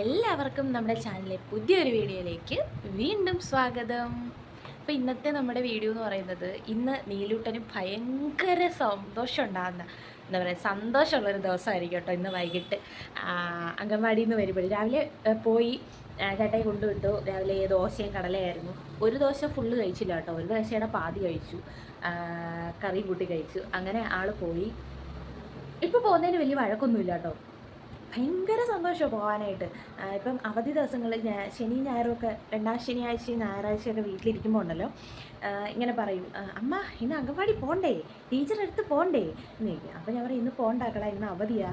എല്ലാവർക്കും നമ്മുടെ ചാനലിലെ പുതിയൊരു വീഡിയോയിലേക്ക് വീണ്ടും സ്വാഗതം. അപ്പോൾ ഇന്നത്തെ നമ്മുടെ വീഡിയോ എന്ന് പറയുന്നത് ഇന്ന് നീലൂട്ടന് ഭയങ്കര സന്തോഷം ഉണ്ടാകുന്ന എന്താ പറയുക സന്തോഷമുള്ളൊരു ദിവസമായിരിക്കും കേട്ടോ ഇന്ന് വൈകിട്ട്. അംഗൻവാടിയിൽ നിന്ന് വരുമ്പോൾ. രാവിലെ പോയി ചേട്ടായി കൊണ്ടുവിട്ടു. രാവിലെ ദോശയും കടലയായിരുന്നു. ഒരു ദോശ ഫുള്ള് കഴിച്ചില്ല കേട്ടോ. ഒരു ദോശയുടെ പാതി കഴിച്ചു. കറി കൂട്ടി കഴിച്ചു. അങ്ങനെ ആൾ പോയി. ഇപ്പോൾ പോകുന്നതിന് വലിയ വഴക്കൊന്നുമില്ല കേട്ടോ. ഭയങ്കര സന്തോഷമാണ് പോകാനായിട്ട്. ഇപ്പം അവധി ദിവസങ്ങളിൽ ഞാൻ ശനി ഞായറൊക്കെ രണ്ടാം ശനിയാഴ്ചയും ഞായറാഴ്ചയൊക്കെ വീട്ടിലിരിക്കുമ്പോൾ ഉണ്ടല്ലോ ഇങ്ങനെ പറയും അമ്മ ഇന്ന് അംഗൻവാടി പോണ്ടേ? ടീച്ചർ അടുത്ത് പോണ്ടേ? എന്ന് ചോദിക്കും. അപ്പോൾ ഞാൻ പറയും ഇന്ന് പോണ്ടാക്കള ഇന്ന് അവധിയാ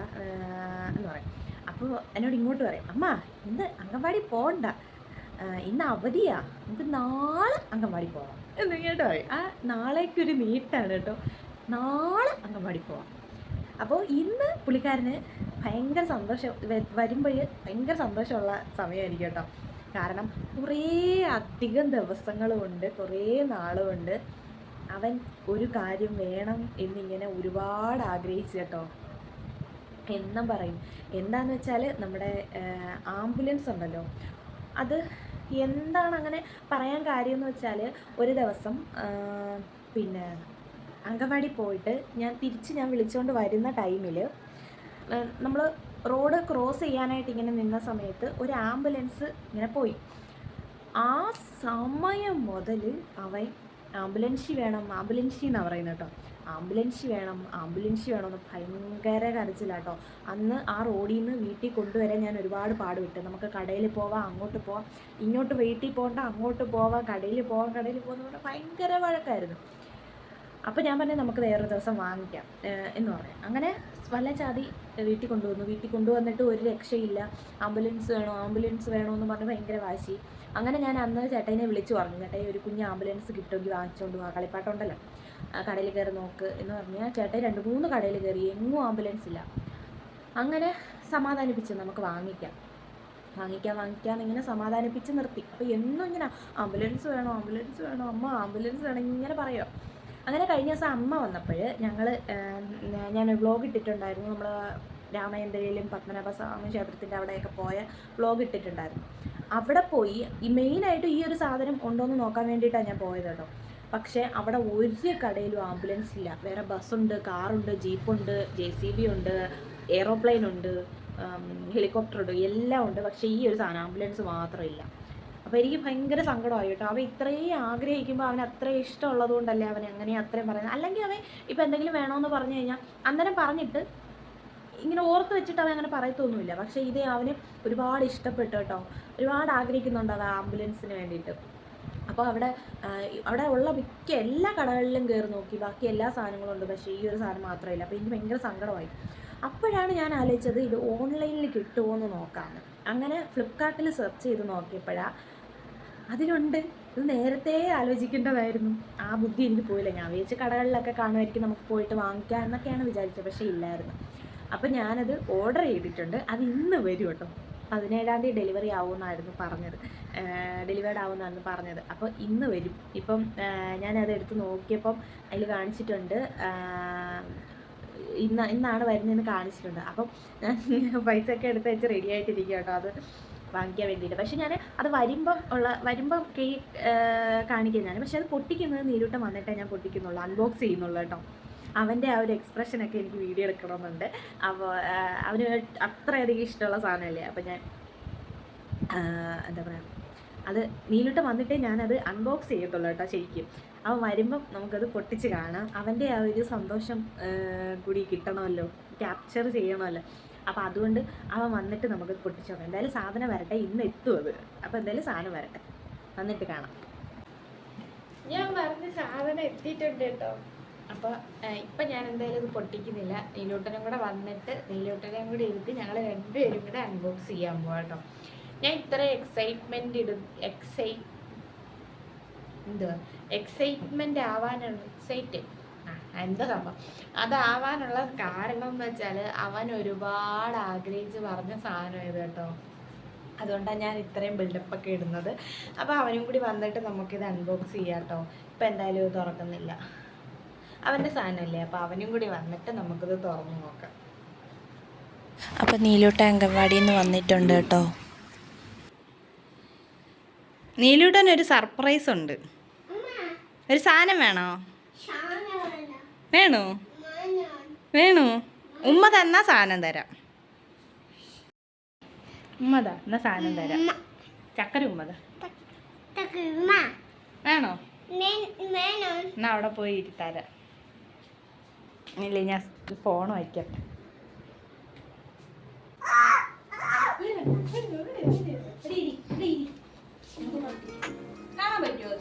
എന്ന് പറയും. അപ്പോൾ എന്നോട് ഇങ്ങോട്ട് പറയും അമ്മ ഇന്ന് അംഗൻവാടി പോണ്ട ആ, ഇന്ന് അവധിയാ നമുക്ക് നാളെ അംഗൻവാടി പോവാം എന്ന് കേട്ടോ പറയും. ആ നാളേക്കൊരു നീട്ടാണ് കേട്ടോ നാളെ അംഗൻവാടി പോവാം. അപ്പോൾ ഇന്ന് പുള്ളിക്കാരന് ഭയങ്കര സന്തോഷം. വരുമ്പോൾ ഭയങ്കര സന്തോഷമുള്ള സമയമായിരിക്കും കേട്ടോ. കാരണം കുറേ അധികം ദിവസങ്ങൾ കൊണ്ട് കുറേ നാളുകൊണ്ട് അവൻ ഒരു കാര്യം വേണം എന്നിങ്ങനെ ഒരുപാട് ആഗ്രഹിച്ചു കേട്ടോ. എന്നും പറയും. എന്താന്ന് വെച്ചാൽ നമ്മുടെ ആംബുലൻസ് ഉണ്ടല്ലോ. അത് എന്താണ് അങ്ങനെ പറയാൻ കാര്യം എന്ന് വെച്ചാൽ ഒരു ദിവസം പിന്നെ അങ്കവാടി പോയിട്ട് ഞാൻ തിരിച്ച് ഞാൻ വിളിച്ചുകൊണ്ട് വരുന്ന ടൈമിൽ നമ്മൾ റോഡ് ക്രോസ് ചെയ്യാനായിട്ട് ഇങ്ങനെ നിന്ന സമയത്ത് ഒരു ആംബുലൻസ് ഇങ്ങനെ പോയി. ആ സമയം മുതൽ അവൻ ആംബുലൻസി വേണം ആംബുലൻസി എന്നാണ് പറയുന്നത് കേട്ടോ ആംബുലൻസി വേണം ആംബുലൻസി വേണം എന്ന് ഭയങ്കര കരച്ചിലാട്ടോ അന്ന് ആ റോഡിൽ നിന്ന് വീട്ടിൽ കൊണ്ടുവരാൻ ഞാൻ ഒരുപാട് പാടുവിട്ട് നമുക്ക് കടയിൽ പോവാം അങ്ങോട്ട് പോവാം ഇങ്ങോട്ട് വീട്ടിൽ പോകണ്ട അങ്ങോട്ട് പോവാം കടയിൽ പോവാം കടയിൽ പോകുന്ന പറഞ്ഞാൽ ഭയങ്കര വഴക്കായിരുന്നു. അപ്പോൾ ഞാൻ പറഞ്ഞു നമുക്ക് വേറൊരു ദിവസം വാങ്ങിക്കാം എന്ന് പറയാം അങ്ങനെ വല്ല ചാതി വീട്ടിൽ കൊണ്ടുവന്നു. വീട്ടിൽ കൊണ്ടുവന്നിട്ട് ഒരു രക്ഷയില്ല. ആംബുലൻസ് വേണോ? ആംബുലൻസ് വേണോ എന്ന് പറഞ്ഞ് ഭയങ്കര വാശി. അങ്ങനെ ഞാൻ അന്ന് ചേട്ടനെ വിളിച്ചു പറഞ്ഞു. ചേട്ടായി ഒരു കുഞ്ഞ് ആംബുലൻസ് കിട്ടുമെങ്കിൽ വാങ്ങിച്ചുകൊണ്ട് പോകാം കളിപ്പാട്ടുണ്ടല്ലോ കടയിൽ കയറി നോക്ക് എന്ന് പറഞ്ഞാൽ ചേട്ടൻ രണ്ട് മൂന്ന് കടയിൽ കയറി. എങ്ങും ആംബുലൻസ് ഇല്ല. അങ്ങനെ സമാധാനിപ്പിച്ച്. നമുക്ക് വാങ്ങിക്കാം. വാങ്ങിക്കാം വാങ്ങിക്കാം ഇങ്ങനെ സമാധാനിപ്പിച്ച് നിർത്തി. അപ്പോൾ എന്നും ഇങ്ങനെ ആംബുലൻസ് വേണോ? ആംബുലൻസ് വേണോ? അമ്മ ആംബുലൻസ് വേണം? ഇങ്ങനെ പറയുക അങ്ങനെ കഴിഞ്ഞ ദിവസം അമ്മ വന്നപ്പോൾ ഞങ്ങൾ ഞാൻ വ്ലോഗ് ഇട്ടിട്ടുണ്ടായിരുന്നു. നമ്മൾ രാമചന്ദ്രയിലും പത്മനാഭ സ്വാമി ക്ഷേത്രത്തിന്റെ അവിടെയൊക്കെ പോയ വ്ലോഗ് ഇട്ടിട്ടുണ്ടായിരുന്നു. അവിടെ പോയി ഈ മെയിനായിട്ട് ഈ ഒരു സാധനം ഉണ്ടോ എന്ന് നോക്കാൻ വേണ്ടിയിട്ടാണ് ഞാൻ പോയത് കേട്ടോ പക്ഷേ അവിടെ ഒരു കടയിലും ആംബുലൻസ് ഇല്ല. വേറെ ബസ്സുണ്ട് കാറുണ്ട് ജീപ്പുണ്ട് ജെ സി ബി ഉണ്ട് എയ്റോപ്ലെയിൻ ഉണ്ട് ഹെലികോപ്റ്റർ ഉണ്ട് എല്ലാം ഉണ്ട്. പക്ഷേ ഈ ഒരു സാധനം ആംബുലൻസ് മാത്രമില്ല അപ്പോൾ എനിക്ക് ഭയങ്കര സങ്കടമായി കേട്ടോ. അവൻ ഇത്രയും ആഗ്രഹിക്കുമ്പോൾ അവൻ അത്രയും ഇഷ്ടമുള്ളത് കൊണ്ടല്ലേ അവൻ അങ്ങനെ അത്രയും പറയുന്നത്? അല്ലെങ്കിൽ അവൻ ഇപ്പോൾ എന്തെങ്കിലും വേണമെന്ന് പറഞ്ഞു കഴിഞ്ഞാൽ അന്നേരം പറഞ്ഞിട്ട് ഇങ്ങനെ ഓർത്ത് വെച്ചിട്ട് അവൻ അങ്ങനെ പറയത്തൊന്നുമില്ല. പക്ഷേ ഇത് അവന് ഒരുപാട് ഇഷ്ടപ്പെട്ടു കേട്ടോ. ഒരുപാട് ആഗ്രഹിക്കുന്നുണ്ട് അവൻ ആംബുലൻസിന് വേണ്ടിയിട്ട്. അപ്പോൾ അവിടെ അവിടെ ഉള്ള മിക്ക എല്ലാ കടകളിലും കയറി നോക്കി. ബാക്കി എല്ലാ സാധനങ്ങളും ഉണ്ട്. പക്ഷേ ഈ ഒരു സാധനം മാത്രമില്ല. അപ്പോൾ എനിക്ക് ഭയങ്കര സങ്കടമായി. അപ്പോഴാണ് ഞാൻ ആലോചിച്ചത് ഇത് ഓൺലൈനിൽ കിട്ടുമോ എന്ന് നോക്കാമെന്ന് അങ്ങനെ ഫ്ലിപ്കാർട്ടിൽ സെർച്ച് ചെയ്ത് നോക്കിയപ്പോഴാണ് അതിലുണ്ട്. ഇത് നേരത്തെ ആലോചിക്കേണ്ടതായിരുന്നു. ആ ബുദ്ധി എനിക്ക് പോയില്ല. ഞാൻ വിചാരിച്ച കടകളിലൊക്കെ കാണുമായിരിക്കും നമുക്ക് പോയിട്ട് വാങ്ങിക്കാം എന്നൊക്കെയാണ് വിചാരിച്ചത്. പക്ഷേ ഇല്ലായിരുന്നു. അപ്പം ഞാനത് ഓർഡർ ചെയ്തിട്ടുണ്ട്. അത് ഇന്ന് വരും കേട്ടോ. പതിനേഴാം തീയതി ഡെലിവറി ആവുമെന്നായിരുന്നു പറഞ്ഞത്. ഡെലിവേർഡ് ആവുമെന്നായിരുന്നു പറഞ്ഞത്. അപ്പോൾ ഇന്ന് വരും. ഇപ്പം ഞാനത് എടുത്ത് നോക്കിയപ്പം അതിൽ കാണിച്ചിട്ടുണ്ട്. ഇന്ന് ഇന്നാണ് വരുന്നതെന്ന് കാണിച്ചിട്ടുണ്ട്. അപ്പം ഞാൻ പൈസ ഒക്കെ എടുത്ത് വെച്ച് റെഡി ആയിട്ടിരിക്കുക കേട്ടോ. അത് വാങ്ങിക്കാൻ വേണ്ടിയിട്ട്. പക്ഷെ ഞാൻ അത് വരുമ്പം ഉള്ള വരുമ്പം കേക്ക് കാണിക്കുന്ന ഞാൻ പക്ഷെ അത് പൊട്ടിക്കുന്നത് നീരൂട്ടം വന്നിട്ടേ ഞാൻ പൊട്ടിക്കുന്നുള്ളൂ. അൺബോക്സ് ചെയ്യുന്നുള്ളൂ കേട്ടോ. അവന്റെ ആ ഒരു എക്സ്പ്രഷനൊക്കെ എനിക്ക് വീഡിയോ എടുക്കണമെന്നുണ്ട്. അപ്പോൾ അവന് അത്രയധികം ഇഷ്ടമുള്ള സാധനമല്ലേ? അപ്പോൾ ഞാൻ എന്താ പറയുക അത് നീലിട്ട് വന്നിട്ടേ ഞാനത് അൺബോക്സ് ചെയ്യത്തുള്ളൂ കേട്ടോ ശരിക്കും. അവൻ വരുമ്പം നമുക്കത് പൊട്ടിച്ച് കാണാം. അവന്റെ ആ ഒരു സന്തോഷം കൂടി കിട്ടണമല്ലോ. ക്യാപ്ചർ ചെയ്യണമല്ലോ. അപ്പോൾ അതുകൊണ്ട് അവൻ വന്നിട്ട് നമുക്ക് പൊട്ടിച്ചു നോക്കാം. എന്തായാലും സാധനം വരട്ടെ ഇന്ന് എത്തും അത്. അപ്പോൾ എന്തായാലും സാധനം വരട്ടെ. വന്നിട്ട് കാണാം. ഞാൻ പറഞ്ഞ സാധനം എത്തിയിട്ടുണ്ട് കേട്ടോ. അപ്പോൾ ഇപ്പം ഞാൻ എന്തായാലും ഇത് പൊട്ടിക്കുന്നില്ല. നീലൂട്ടനും കൂടെ വന്നിട്ട് നീലൂട്ടനെയും കൂടി ഇരുത്തി ഞങ്ങൾ രണ്ടുപേരും കൂടെ അൺബോക്സ് ചെയ്യാൻ പോകാം കേട്ടോ. ഞാൻ ഇത്ര എക്സൈറ്റ്മെന്റ് ഇട എക്സൈ എന്തുവാ? എക്സൈറ്റ്മെന്റ് ആവാനുള്ള എക്സൈറ്റ് എന്താ സംഭവം? അതാവാനുള്ള കാരണം എന്ന് വെച്ചാൽ അവൻ ഒരുപാട് ആഗ്രഹിച്ച് പറഞ്ഞ സാധനം ഇത് കേട്ടോ. അതുകൊണ്ടാണ് ഞാൻ ഇത്രയും ബിൽഡപ്പ് ഒക്കെ ഇടുന്നത്. അപ്പോൾ അവനും കൂടി വന്നിട്ട് നമുക്കിത് അൺബോക്സ് ചെയ്യാം കേട്ടോ ഇപ്പം എന്തായാലും ഇത് തുറക്കുന്നില്ല. അവന്റെ സാധനമല്ലേ അപ്പോൾ അവനും കൂടി വന്നിട്ട് നമുക്കിത് തുറന്നു നോക്കാം. അപ്പോൾ നീലൂട്ട അംഗൻവാടിയിൽ നിന്ന് വന്നിട്ടുണ്ട് കേട്ടോ. നീലൂട്ടൻ ഒരു സർപ്രൈസ് ഉണ്ട്. ഒരു സാധനം വേണോ? വേണോ വേണോ ഉമ്മ തന്നാ സാധനം തരാം ഉമ്മതാ എന്നാ സാധനം തരാം ചക്കര ഉമ്മതാ വേണോ എന്നാ അവിടെ പോയി ഇരുത്താരാ ഇല്ല ഞാൻ ഫോൺ വയ്ക്കട്ടെ കാണാൻ പറ്റുമോ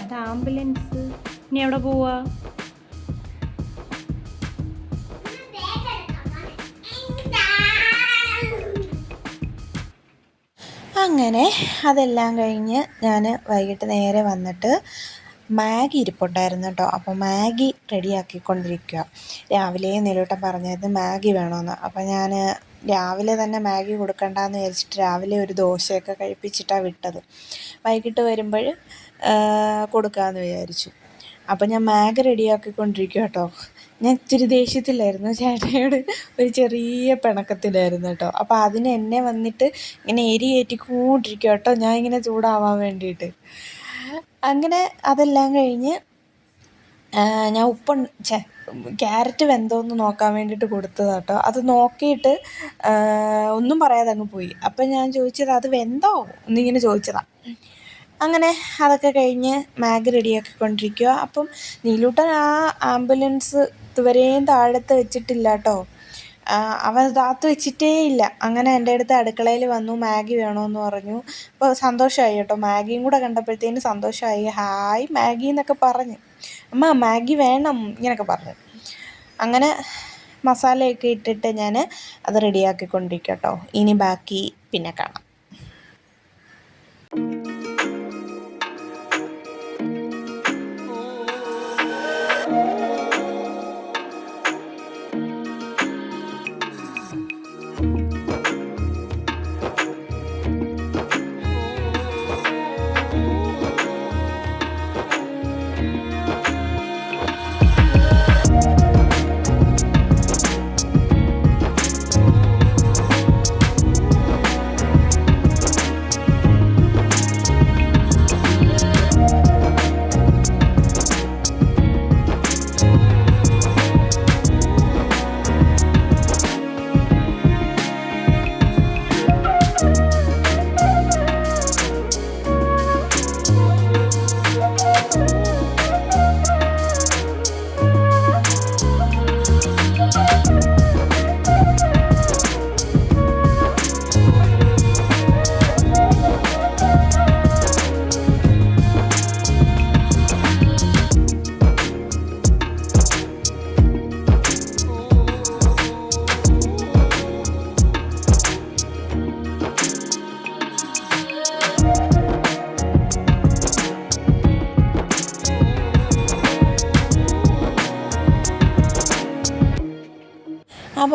അത് ആംബുലൻസ് ഇനി എവിടെ പോവാ അങ്ങനെ അതെല്ലാം കഴിഞ്ഞ് ഞാൻ വൈകിട്ട് നേരെ വന്നിട്ട് മാഗി ഇരിപ്പുണ്ടായിരുന്നു കേട്ടോ അപ്പോൾ മാഗി റെഡിയാക്കിക്കൊണ്ടിരിക്കുക രാവിലെ നിലൂട്ടം പറഞ്ഞത് മാഗി വേണമെന്ന് അപ്പോൾ ഞാൻ രാവിലെ തന്നെ മാഗി കൊടുക്കണ്ടെന്ന് വിചാരിച്ചിട്ട് രാവിലെ ഒരു ദോശയൊക്കെ കഴിപ്പിച്ചിട്ടാണ് വിട്ടത്. വൈകിട്ട് വരുമ്പോൾ കൊടുക്കാമെന്ന് വിചാരിച്ചു. അപ്പോൾ ഞാൻ മാഗി റെഡിയാക്കിക്കൊണ്ടിരിക്കുക കേട്ടോ ഞാൻ ഇച്ചിരി ദേഷ്യത്തിലായിരുന്നു. ചേട്ടയോട് ഒരു ചെറിയ പിണക്കത്തിലായിരുന്നു കേട്ടോ. അപ്പോൾ അതിന് എന്നെ വന്നിട്ട് ഇങ്ങനെ എരി കയറ്റിക്കൊണ്ടിരിക്കുക കേട്ടോ. ഞാൻ ഇങ്ങനെ ചൂടാവാൻ വേണ്ടിയിട്ട്. അങ്ങനെ അതെല്ലാം കഴിഞ്ഞ് ഞാൻ ഉപ്പ് ചേ ക്യാരറ്റ് വെന്തോന്ന് നോക്കാൻ വേണ്ടിയിട്ട് കൊടുത്തതാണ് കേട്ടോ. അത് നോക്കിയിട്ട് ഒന്നും പറയാതെ അങ്ങ് പോയി. അപ്പം ഞാൻ ചോദിച്ചത് അത് വെന്തോ? എന്നിങ്ങനെ ചോദിച്ചതാണ് അങ്ങനെ അതൊക്കെ കഴിഞ്ഞ് മാഗി റെഡിയാക്കിക്കൊണ്ടിരിക്കുക അപ്പം നീലൂട്ടൻ ആ ആംബുലൻസ് ഇതുവരെയും താഴത്ത് വെച്ചിട്ടില്ല കേട്ടോ അവൻ താത്ത് വെച്ചിട്ടേ ഇല്ല അങ്ങനെ എന്റെ അടുത്ത് അടുക്കളയിൽ വന്നു മാഗി വേണമെന്ന് പറഞ്ഞു. അപ്പോൾ സന്തോഷമായി കേട്ടോ. മാഗിയും കൂടെ കണ്ടപ്പോഴത്തേന് സന്തോഷമായി ഹായ് മാഗി എന്നൊക്കെ പറഞ്ഞു. അമ്മ മാഗി വേണം ഇങ്ങനെയൊക്കെ പറഞ്ഞു. അങ്ങനെ മസാലയൊക്കെ ഇട്ടിട്ട് ഞാൻ അത് റെഡിയാക്കിക്കൊണ്ടിരിക്കട്ടോ. കേട്ടോ ഇനി ബാക്കി പിന്നെ കാണാം.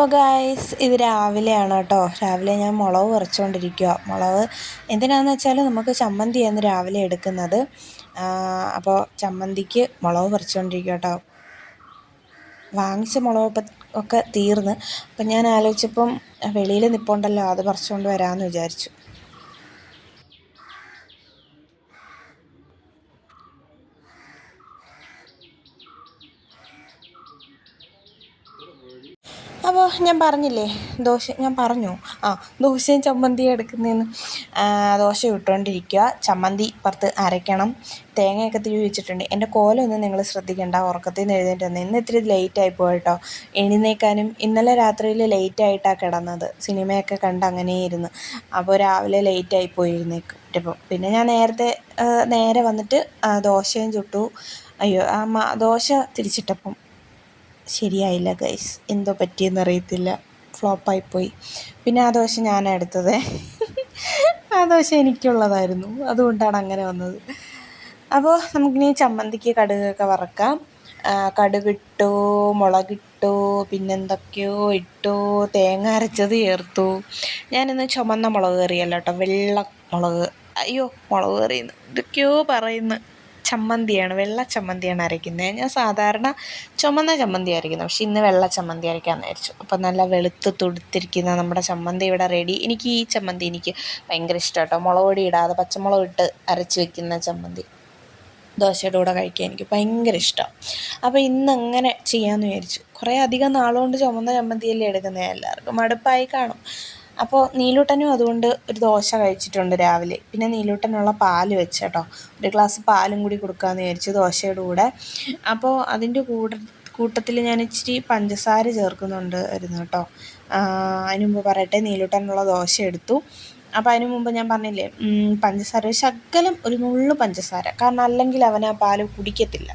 അപ്പോൾ ഗായ്സ് ഇത് രാവിലെയാണ് കേട്ടോ. രാവിലെ ഞാൻ മുളക് കുറച്ചുകൊണ്ടിരിക്കുക മുളക് എന്തിനാണെന്ന് വെച്ചാൽ നമുക്ക് ചമ്മന്തിയാണ് രാവിലെ എടുക്കുന്നത്. അപ്പോൾ ചമ്മന്തിക്ക് മുളക് കുറച്ചുകൊണ്ടിരിക്കുക കേട്ടോ. വാങ്ങിച്ച മുളക് ഒക്കെ തീർന്ന്. അപ്പം ഞാൻ ആലോചിച്ചപ്പം വെളിയിൽ നിൽപ്പുണ്ടല്ലോ അത് പറിച്ചുകൊണ്ട് വരാമെന്ന് വിചാരിച്ചു. അപ്പോൾ ഞാൻ പറഞ്ഞില്ലേ ദോശ ഞാൻ പറഞ്ഞു. ആ ദോശയും ചമ്മന്തിയും എടുക്കുന്നതെന്ന് ദോശ ഇട്ടുകൊണ്ടിരിക്കുക. ചമ്മന്തി പുറത്ത് അരയ്ക്കണം. തേങ്ങയൊക്കെ തിരി വെച്ചിട്ടുണ്ട്. എന്റെ കോലൊന്നും നിങ്ങൾ ശ്രദ്ധിക്കേണ്ട ഉറക്കത്തിൽ നിന്ന് എഴുന്നേറ്റ് വന്ന് ഇന്ന് ഇത്തിരി ലേറ്റായി പോയിട്ടോ എഴുന്നേക്കാനും ഇന്നലെ രാത്രിയിൽ ലേറ്റായിട്ടാണ് കിടന്നത്. സിനിമയൊക്കെ കണ്ട് അങ്ങനെ ഇരുന്ന്. അപ്പോൾ രാവിലെ ലേറ്റായി പോയി എഴുന്നേക്കും പിന്നെ ഞാൻ നേരത്തെ നേരെ വന്നിട്ട് ദോശയും ചുട്ടു. അയ്യോ ആ ദോശ തിരിച്ചിട്ടപ്പം ശരിയായില്ല ഗൈസ് എന്തോ പറ്റിയെന്ന് അറിയത്തില്ല. ഫ്ലോപ്പായിപ്പോയി പിന്നെ ആ ദോശ ഞാനാണ് എടുത്തത്. ആ ദോശ എനിക്കുള്ളതായിരുന്നു. അതുകൊണ്ടാണ് അങ്ങനെ വന്നത്. അപ്പോൾ നമുക്കിനി ചമ്മന്തിക്ക് കടുകൊക്കെ വറക്കാം. കടുകിട്ടോ മുളകിട്ടോ പിന്നെന്തൊക്കെയോ ഇട്ടോ തേങ്ങ അരച്ചത് ചേർത്തു. ഞാനിന്ന് ചുമന്ന മുളക് കറിയല്ല കേട്ടോ. വെള്ള മുളക്. അയ്യോ മുളക് കറിയെന്ന് ഇതൊക്കെയോ പറയുന്നു. ചമ്മന്തിയാണ് വെള്ള ചമ്മന്തിയാണ് അരയ്ക്കുന്നത് ഞാൻ സാധാരണ ചുമന്ന ചമ്മന്തി അരയ്ക്കുന്നത് പക്ഷെ ഇന്ന് വെള്ള ചമ്മന്തി അരയ്ക്കാമെന്ന് വിചാരിച്ചു. അപ്പം നല്ല വെളുത്ത് തുടുത്തിരിക്കുന്ന നമ്മുടെ ചമ്മന്തി ഇവിടെ റെഡി എനിക്ക് ഈ ചമ്മന്തി എനിക്ക് ഭയങ്കര ഇഷ്ടം കേട്ടോ. മുളക് പൊടി ഇടാതെ പച്ചമുളക് ഇട്ട് അരച്ച് വെക്കുന്ന ചമ്മന്തി. ദോശയുടെ കൂടെ കഴിക്കാൻ എനിക്ക് ഭയങ്കര ഇഷ്ടമാണ് അപ്പോൾ ഇന്ന് അങ്ങനെ ചെയ്യാമെന്ന് വിചാരിച്ചു. കുറേ അധികം നാളുകൊണ്ട് ചുമന്ന ചമ്മന്തിയല്ലേ എടുക്കുന്നത് എല്ലാവർക്കും. മടുപ്പായി കാണും. അപ്പോൾ നീലൂട്ടനും അതുകൊണ്ട് ഒരു ദോശ കഴിച്ചിട്ടുണ്ട് രാവിലെ. പിന്നെ നീലൂട്ടനുള്ള പാൽ വെച്ച് കേട്ടോ ഒരു ഗ്ലാസ് പാലും കൂടി കൊടുക്കാമെന്ന് വിചാരിച്ചു ദോശയുടെ കൂടെ. അപ്പോൾ അതിന്റെ കൂടെ കൂട്ടത്തിൽ ഞാൻ ഇച്ചിരി പഞ്ചസാര ചേർക്കുന്നുണ്ട് ആയിരുന്നു കേട്ടോ. അതിന് മുമ്പ് പറയട്ടെ നീലൂട്ടനുള്ള ദോശ എടുത്തു. അപ്പോൾ അതിന് മുമ്പ് ഞാൻ പറഞ്ഞില്ലേ പഞ്ചസാര ശകലം ഒരു നുള്ളു പഞ്ചസാര. കാരണം അല്ലെങ്കിൽ അവൻ ആ പാൽ കുടിക്കത്തില്ല.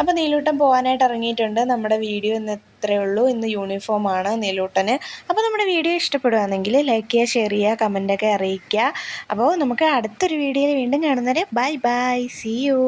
അപ്പോൾ നീലൂട്ടൻ പോകാനായിട്ട് ഇറങ്ങിയിട്ടുണ്ട്. നമ്മുടെ വീഡിയോ ഇന്ന് ഇത്രയേ ഉള്ളൂ. ഇന്ന് യൂണിഫോമാണ് നീലൂട്ടന്. അപ്പോൾ നമ്മുടെ വീഡിയോ ഇഷ്ടപ്പെടുകയാണെങ്കിൽ ലൈക്ക് ചെയ്യുക ഷെയർ ചെയ്യുക കമന്റൊക്കെ അറിയിക്കുക. അപ്പോൾ നമുക്ക് അടുത്തൊരു വീഡിയോയിൽ വീണ്ടും കാണുന്നവരെ ബൈ ബൈ സി യു